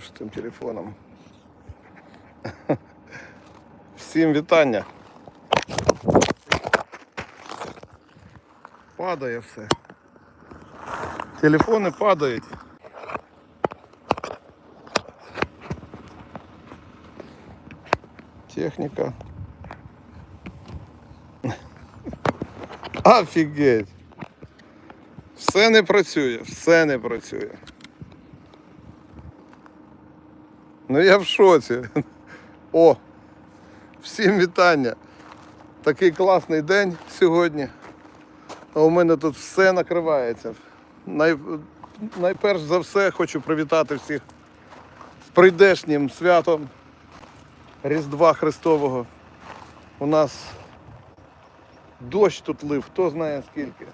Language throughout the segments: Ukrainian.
Що тим телефоном? Всім вітання. Падає все. Телефони падають. Техніка. Офігеть. Все не працює, все не працює. Ну я в шоці. О! Всім вітання. Такий класний день сьогодні. А у мене тут все накривається. Най... Найперш за все хочу привітати всіх з прийдешнім святом Різдва Христового. У нас дощ тут лив, хто знає скільки.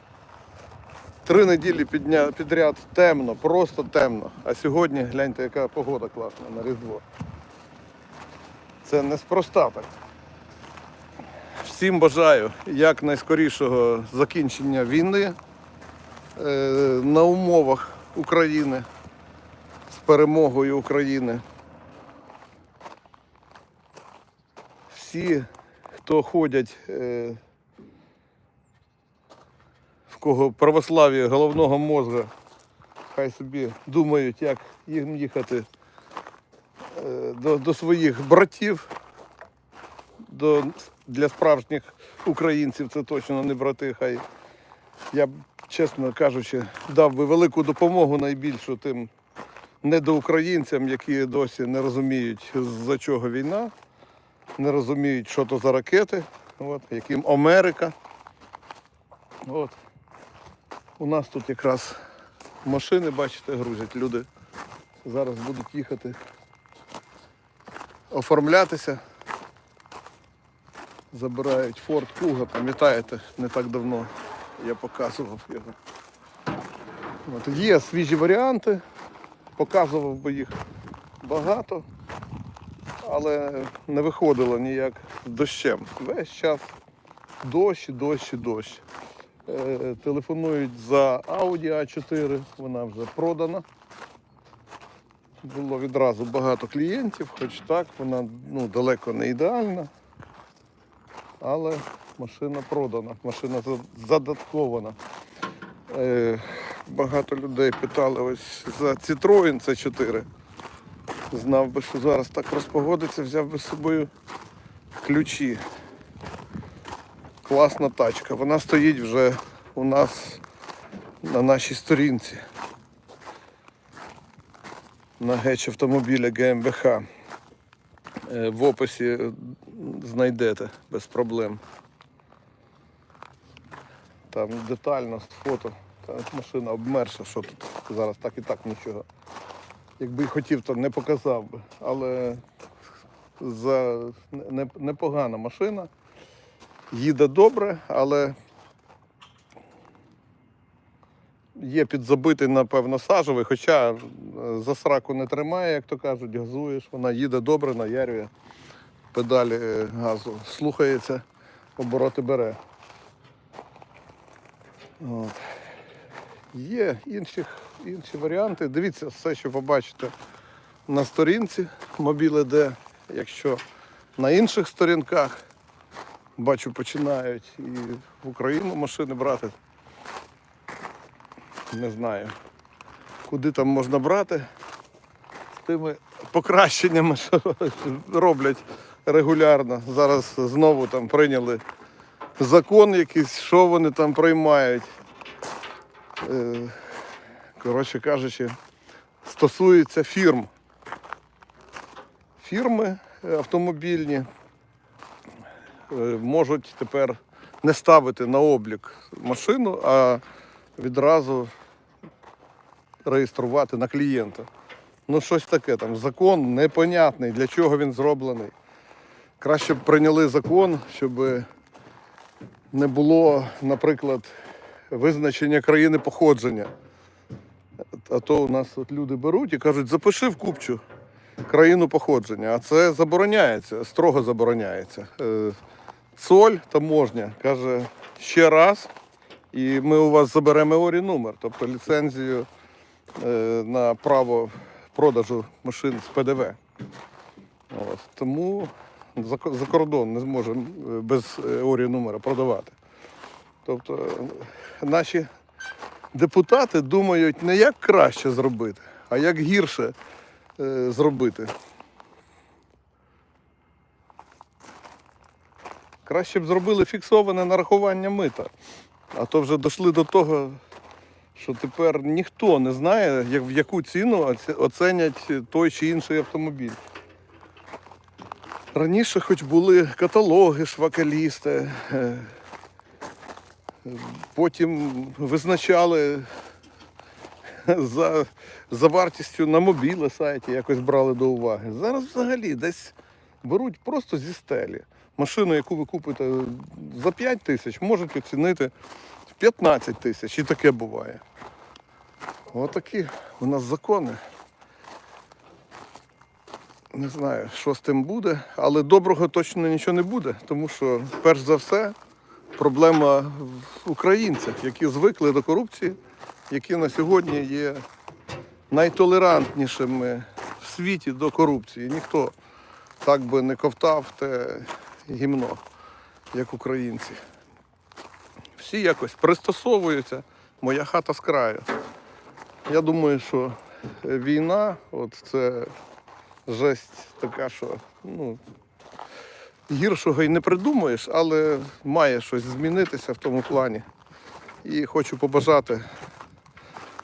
Три неділі підня... підряд темно, просто темно. А сьогодні гляньте, яка погода класна на Різдво. Це неспроста так. Всім бажаю якнайскорішого закінчення війни е, на умовах України з перемогою України. Всі, хто ходять, е, кого православ'я головного мозга, хай собі думають, як їм їхати е, до, до своїх братів. До, для справжніх українців це точно не брати. Хай я чесно кажучи, дав би велику допомогу найбільшу тим недоукраїнцям, які досі не розуміють, за чого війна, не розуміють, що то за ракети, от, яким Америка. От. У нас тут якраз машини, бачите, грузять люди. Зараз будуть їхати оформлятися. Забирають Ford Kuga, пам'ятаєте, не так давно я показував його. От, є свіжі варіанти, показував би їх багато, але не виходило ніяк з дощем. Весь час дощ, дощ, дощ. Е, телефонують за Audi A4, вона вже продана. Було відразу багато клієнтів, хоч так, вона ну, далеко не ідеальна. Але машина продана, машина задаткована. Е, багато людей питали ось за Citroen c 4 Знав би, що зараз так розпогодиться, взяв би з собою ключі. Класна тачка. Вона стоїть вже у нас на нашій сторінці. На геч автомобіля ГМБХ. Е, В описі е, знайдете без проблем. Там детально фото. Та машина обмерша, що тут зараз так і так нічого. Якби й хотів, то не показав би. Але за непогана машина. Їде добре, але є підзабитий, напевно, сажовий, хоча е, за сраку не тримає, як то кажуть, газуєш, вона їде добре, наярює педалі е, газу, слухається, обороти бере. От. Є інші, інші варіанти. Дивіться все, що побачите на сторінці Mobile.d. Якщо на інших сторінках бачу, починають і в Україну машини брати. Не знаю, куди там можна брати з тими покращеннями, що роблять регулярно. Зараз знову там прийняли закон якийсь, що вони там приймають. Е, Коротше кажучи, стосується фірм. Фірми автомобільні можуть тепер не ставити на облік машину, а відразу реєструвати на клієнта. Ну, щось таке там. Закон непонятний, для чого він зроблений. Краще б прийняли закон, щоб не було, наприклад, визначення країни походження. А то у нас от люди беруть і кажуть, запиши в купчу країну походження. А це забороняється, строго забороняється. Соль таможня каже ще раз, і ми у вас заберемо орі номер, тобто ліцензію е, на право продажу машин з ПДВ. От. Тому за, кордон не зможемо е, без е, орі номера продавати. Тобто наші депутати думають не як краще зробити, а як гірше зробити. Краще б зробили фіксоване нарахування мита. А то вже дійшли до того, що тепер ніхто не знає, в яку ціну оценять той чи інший автомобіль. Раніше хоч були каталоги, швакалісти, е, потім визначали за, за вартістю на мобіле сайті, якось брали до уваги. Зараз взагалі десь беруть просто зі стелі. Машину, яку ви купите за 5 тисяч, можуть оцінити в 15 тисяч. І таке буває. Отакі у нас закони. Не знаю, що з тим буде, але доброго точно нічого не буде, тому що, перш за все, проблема в українцях, які звикли до корупції, які на сьогодні є найтолерантнішими в світі до корупції. Ніхто так би не ковтав те гімно, як українці. Всі якось пристосовуються. Моя хата з краю. Я думаю, що війна, от це жесть така, що ну, гіршого і не придумаєш, але має щось змінитися в тому плані. І хочу побажати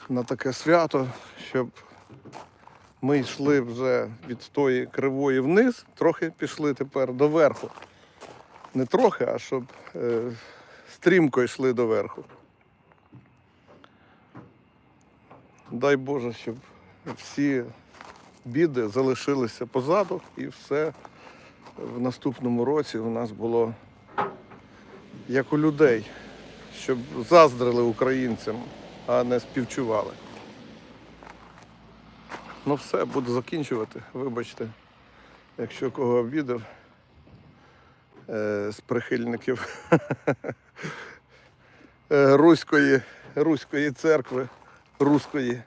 на таке свято, щоб ми йшли вже від тої кривої вниз, трохи пішли тепер до верху. Не трохи, а щоб е, стрімко йшли до верху. Дай Боже, щоб всі біди залишилися позаду і все в наступному році у нас було як у людей, щоб заздрили українцям, а не співчували. Ну все, буду закінчувати. Вибачте, якщо кого обідав е, з прихильників е, Руської, Руської церкви, Руської.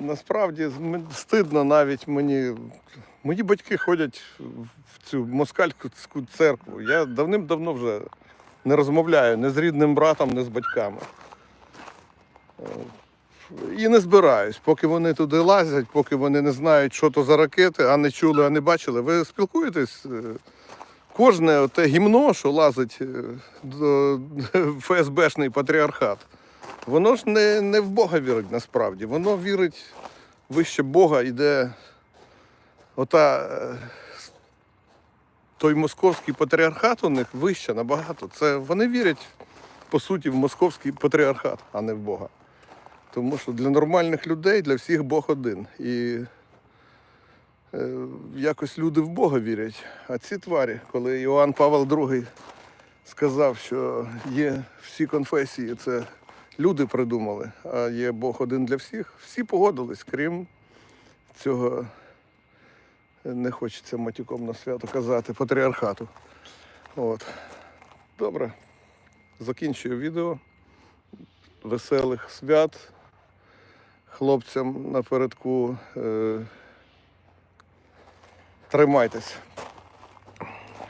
Насправді стидно навіть мені. Мої батьки ходять в цю москальську церкву. Я давним-давно вже не розмовляю ні з рідним братом, ні з батьками. І не збираюсь, поки вони туди лазять, поки вони не знають, що то за ракети, а не чули, а не бачили. Ви спілкуєтесь? Е, Кожне те гімно, що лазить е, до ФСБшний патріархат, воно ж не, не в Бога вірить насправді. Воно вірить вище Бога, іде ота. е, Той московський патріархат у них вище набагато. Це вони вірять по суті в московський патріархат, а не в Бога. Тому що для нормальних людей, для всіх Бог один. І е, якось люди в Бога вірять. А ці тварі, коли Іоанн Павел II сказав, що є всі конфесії, це люди придумали, а є Бог один для всіх, всі погодились, крім цього, не хочеться матюком на свято казати, патріархату. От. Добре, закінчую відео. Веселих свят хлопцям напередку. Е, тримайтесь.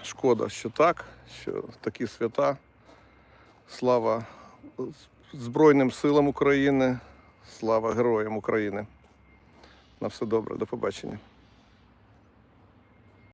Шкода, що так, що такі свята. Слава Збройним силам України, слава героям України. На все добре, до побачення.